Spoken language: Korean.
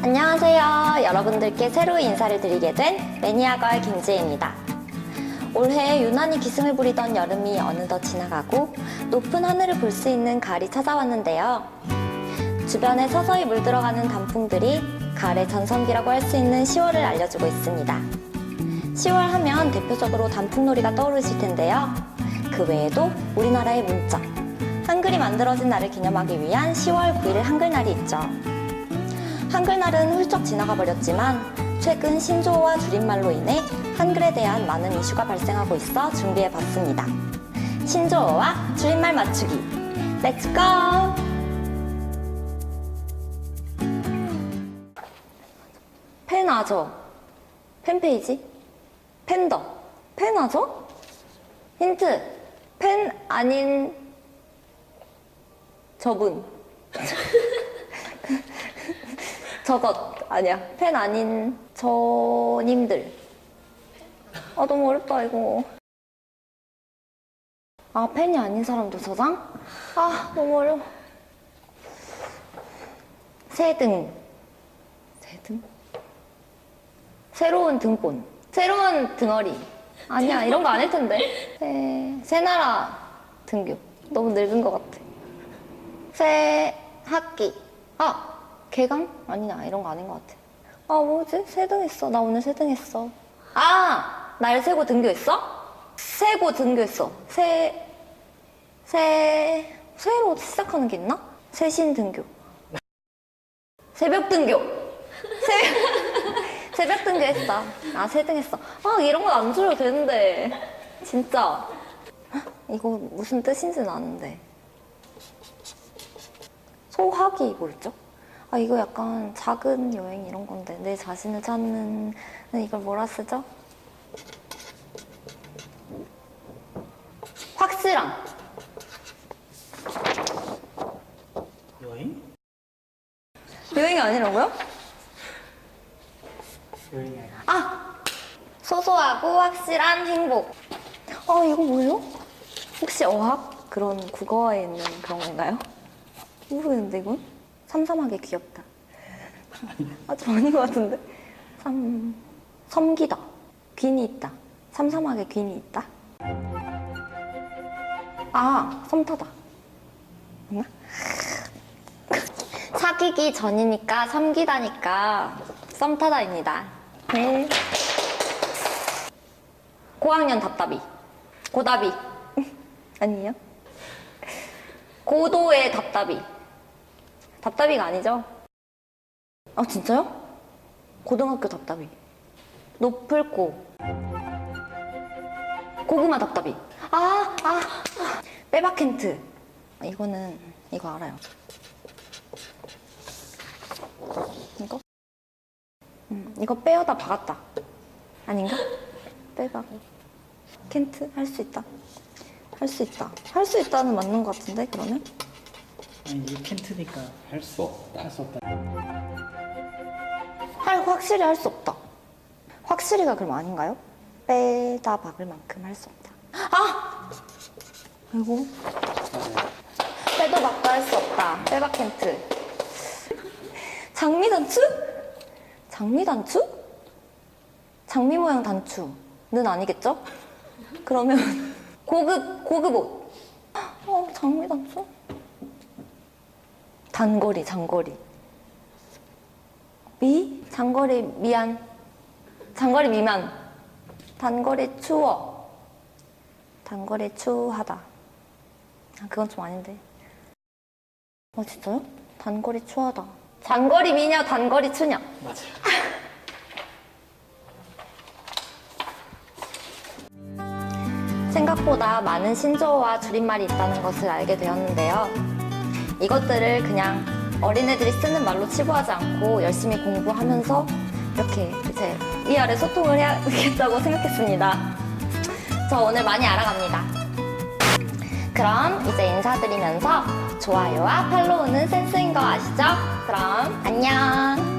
안녕하세요. 여러분들께 새로 인사를 드리게 된 매니아걸 김지혜입니다. 올해 유난히 기승을 부리던 여름이 어느덧 지나가고 높은 하늘을 볼 수 있는 가을이 찾아왔는데요. 주변에 서서히 물들어가는 단풍들이 가을의 전성기라고 할 수 있는 10월을 알려주고 있습니다. 10월 하면 대표적으로 단풍놀이가 떠오르실 텐데요. 그 외에도 우리나라의 문자, 한글이 만들어진 날을 기념하기 위한 10월 9일 한글날이 있죠. 한글날은 훌쩍 지나가 버렸지만 최근 신조어와 줄임말로 인해 한글에 대한 많은 이슈가 발생하고 있어 준비해 봤습니다. 신조어와 줄임말 맞추기. 렛츠 고! 펜아저. 펜페이지? 펜더. 펜아저? 힌트. 펜 아닌 저분. 저것 아니야. 팬 아닌 저님들. 아 너무 어렵다 이거. 아 팬이 아닌 사람도 저장? 아 너무 어려워. 새등. 새등? 새로운 등본. 새로운 등어리. 아니야 이런 거 아닐 텐데. 새, 새나라 등교. 너무 늙은 것 같아. 새 학기. 아 개강? 아니냐 이런 거 아닌 것 같아 아 뭐지? 세등했어 나 오늘 세등했어 아! 날 세고 등교했어? 세고 등교했어 세... 세... 새로 시작하는 게 있나? 세신 등교 새벽 등교 새... 새벽 등교했어 아 세등했어 아 이런 건안 줄여도 되는데 진짜 헉, 이거 무슨 뜻인지는 아는데 소화기 뭐였죠? 아 이거 약간 작은 여행 이런 건데 내 자신을 찾는 이걸 뭐라 쓰죠? 확실함 여행? 여행이 아니라고요? 여행이 아니야. 아 소소하고 확실한 행복 아 이거 뭐예요? 혹시 어학 그런 국어에 있는 그런 건가요? 모르겠는데 이건 삼삼하게 귀엽다. 아 좀 아닌 것 같은데? 삼 섬기다. 귀니 있다. 삼삼하게 귀니 있다? 아 섬타다. 맞나? 사귀기 전이니까 섬기다니까 썸타다입니다. 네. 고학년 답답이. 고답이. 아니에요? 고도의 답답이 답답이가 아니죠? 아 진짜요? 고등학교 답답이 높을 고 고구마 답답이 아, 아, 아. 빼박캔트 아, 이거는 이거 알아요 이거? 음, 이거 빼어다 박았다 아닌가? 빼박 캔트 할 수 있다 할 수 있다 할 수 있다는 맞는 것 같은데 그러면? 아니 이게 캔트니까 할 수 없다. 할 수 없다. 할 확실히 할 수 없다. 확실히가 그럼 아닌가요? 빼다 박을 만큼 할 수 없다. 아! 아이고. 맞아요. 빼도 박도 할 수 없다. 빼박 캔트. 장미 단추? 장미 단추? 장미 모양 단추는 아니겠죠? 그러면 고급 고급 옷. 어, 장미 단추? 단거리, 장거리. 미? 장거리 미안. 장거리 미만. 단거리 추워. 단거리 추하다. 아, 그건 좀 아닌데. 어, 진짜요? 단거리 추하다. 장거리 미냐, 단거리 추냐? 맞아요. 생각보다 많은 신조어와 줄임말이 있다는 것을 알게 되었는데요. 이것들을 그냥 어린애들이 쓰는 말로 치부하지 않고 열심히 공부하면서 이렇게 이제 위아래 소통을 해야겠다고 생각했습니다. 저 오늘 많이 알아갑니다. 그럼 이제 인사드리면서 좋아요와 팔로우는 센스인 거 아시죠? 그럼 안녕!